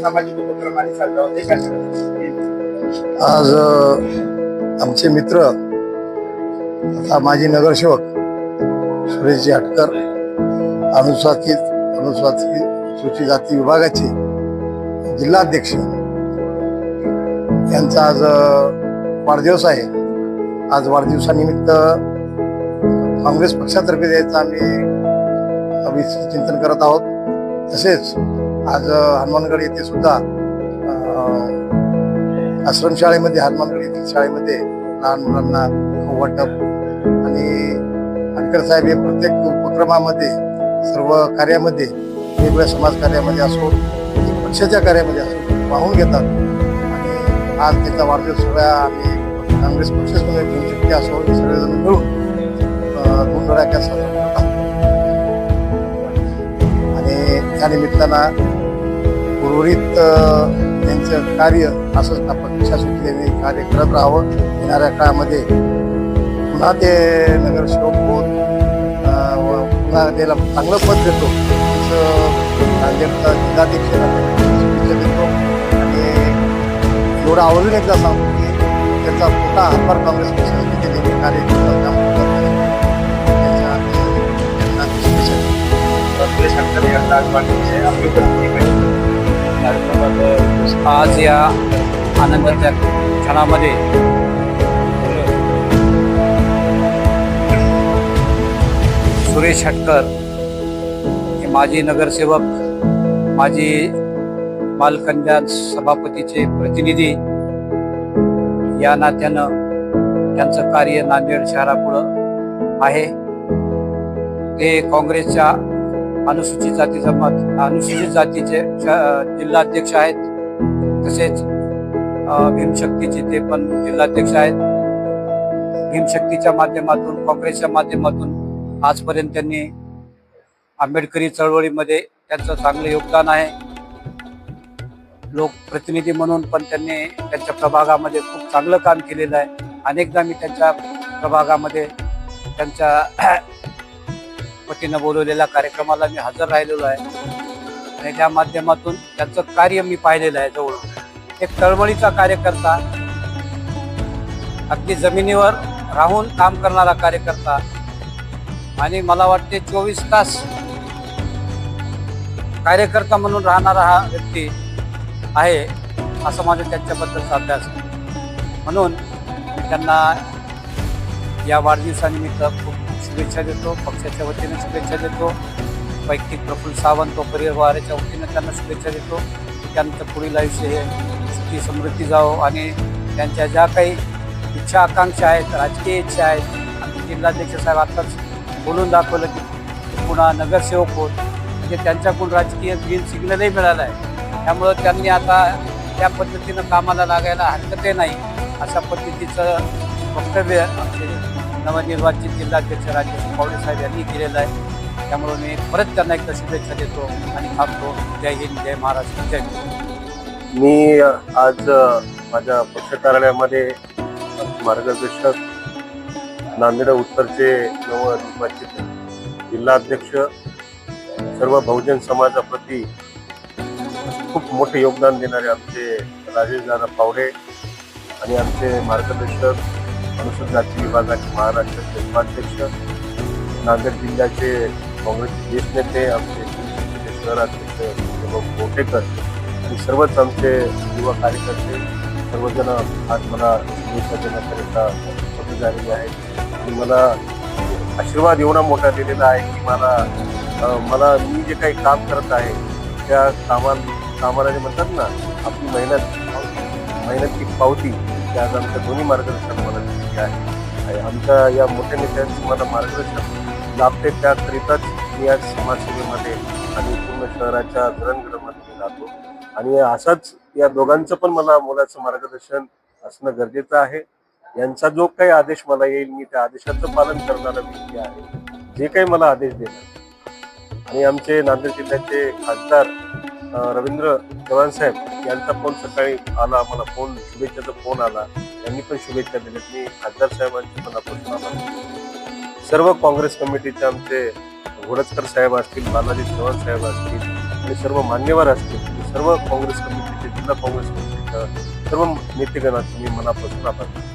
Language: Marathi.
सामाजिक उपक्रम आणि साजरा होते आज आमचे मित्र आता माजी नगरसेवक सुरेशजी हटकर अनुसूचित अनुसूचित सूचित जाती विभागाचे जिल्हाध्यक्ष यांचा आज वाढदिवस आहे. आज वाढदिवसानिमित्त काँग्रेस पक्षातर्फे द्यायचं आम्ही विस्तृत चिंतन करत आहोत. तसेच आज हनुमानगड येथे सुद्धा आश्रमशाळेमध्ये हनुमानगड येथील शाळेमध्ये लहान मुलांना वाटप आणि आंबेडकर साहेब हे प्रत्येक उपक्रमामध्ये सर्व कार्यामध्ये वेगवेगळ्या समाज कार्यामध्ये असो पक्षाच्या कार्यामध्ये असो वाहून घेतात. आणि आज त्यांचा वाढदिवस सोहळा आम्ही काँग्रेस पक्षच घेऊ शकते असो सगळेजण मिळून दोन धडाक्यात साजरा करतात या आणि निमित्तानं उर्वरित त्यांचं कार्य असंच आपण पक्षासाठी कार्य करत राहावं. येणाऱ्या काळामध्ये पुन्हा ते नगरसेवक होत व पुन्हा त्याला चांगलं पद देतो. तसं नांदेडचा देतो. आणि एवढं आवडून एकदा सांगतो की त्याचा मोठा हातभार काँग्रेस पक्षाने त्यांनी कार्य केलं त्यामुळे त्याच्या आज कार्यक्रमात आज या आनंदाच्या क्षणामध्ये सुरेश हटकर हे माजी नगरसेवक माजी बालकल्याण सभापतीचे प्रतिनिधी या नात्यानं त्यांचं कार्य नांदेड शहरापुढं आहे. ते काँग्रेसच्या अनुसूचित जाती जमात अनुसूचित जातीचे जिल्हाध्यक्ष आहेत. तसेच भीमशक्तीचे ते पण जिल्हाध्यक्ष आहेत. भीमशक्तीच्या माध्यमातून काँग्रेसच्या माध्यमातून आजपर्यंत त्यांनी आंबेडकरी चळवळीमध्ये त्यांचं चांगलं योगदान आहे. लोकप्रतिनिधी म्हणून पण त्यांनी त्यांच्या प्रभागामध्ये खूप चांगलं काम केलेलं आहे. अनेकदा मी त्यांच्या प्रभागामध्ये त्यांच्या पतीनं बोलवलेल्या कार्यक्रमाला मी हजर राहिलेलो आहे. आणि त्या माध्यमातून त्यांचं कार्य मी पाहिलेलं आहे जवळ एक चळवळीचा कार्यकर्ता अगदी जमिनीवर राहून काम करणारा कार्यकर्ता आणि मला वाटते चोवीस तास कार्यकर्ता म्हणून राहणारा हा व्यक्ती आहे असं माझं त्यांच्याबद्दलचा अभ्यास. म्हणून त्यांना या वाढदिवसानिमित्त खूप शुभेच्छा देतो पक्षाच्या वतीने शुभेच्छा देतो. वैयक्तिक प्रफुल्ल सावंत व परिवाराच्या वतीने त्यांना शुभेच्छा देतो. त्यांचं पुढील आयुष्य हे सुखी समृद्धी जावो आणि त्यांच्या ज्या काही इच्छा आकांक्षा आहेत राजकीय इच्छा आहेत आणि जिल्हाध्यक्ष साहेब आत्ताच बोलून दाखवलं की पुन्हा नगरसेवक होत म्हणजे त्यांच्याकडून राजकीय ग्रीन सिग्नलही मिळाला आहे. त्यामुळं त्यांनी आता त्या पद्धतीनं कामाला लागायला हरकतही नाही अशा पद्धतीचं वक्तव्य आमचे नवनिर्वाचित जिल्हाध्यक्ष राजेश पावडे साहेब यांनी केलेलं आहे. त्यामुळे मी परत त्यांना एकदा शुभेच्छा देतो आणि थांबतो. जय हिंद जय महाराष्ट्र जय मी आज माझ्या पक्ष कार्यालयामध्ये मार्गदर्शक नांदेड उत्तरचे नवनिर्वाचित जिल्हाध्यक्ष सर्व बहुजन समाजाप्रती खूप मोठे योगदान देणारे आमचे राजेश दादा पावडे आणि आमचे मार्गदर्शक अनुसूचित जाती विभागाचे महाराष्ट्राचे उपाध्यक्ष नांदेड जिल्ह्याचे काँग्रेसचे ज्येष्ठ नेते आमचे शहराध्यक्ष दीपक गोटेकर आणि सर्वच आमचे युवा कार्यकर्ते सर्वजण आज मला शुभेच्छा देण्याकरिता उपस्थित झालेले आहेत. आणि मला आशीर्वाद एवढा मोठा दिलेला आहे की मला मला मी जे काही काम करत आहे त्या कामा कामाला जे म्हणतात ना आपली मेहनत मेहनतची पावती त्या आज आमच्या दोन्ही मार्गदर्शक मला आहे. आणि आमच्या या मोठ्या नेत्यांचं मला मार्गदर्शन लाभते. त्याकरिताच मी आज समाजसेवेमध्ये आणि पूर्ण शहराच्या जडणघडणमध्ये मी राहतो. आणि असाच या दोघांचं पण मला मुलाचं मार्गदर्शन असणं गरजेचं आहे. यांचा जो काही आदेश मला येईल मी त्या आदेशाचं पालन करणारा व्यक्ती आहे. जे काही मला आदेश देणार. आणि आमचे नांदेड जिल्ह्याचे खासदार रवींद्र चव्हाण साहेब यांचा फोन सकाळी आला मला फोन शुभेच्छाचा फोन आला. यांनी पण शुभेच्छा दिल्यात मी खासदार साहेबांचे पण आपण सर्व काँग्रेस कमिटीचे आमचे घोडजकर साहेब असतील बालाजी चव्हाण साहेब असतील आणि सर्व मान्यवर असतील सर्व काँग्रेस कमिटीचे जिल्हा काँग्रेस कमिटीच्या सर्व नेतेगणाचे मी मनापासून आभार मानतो.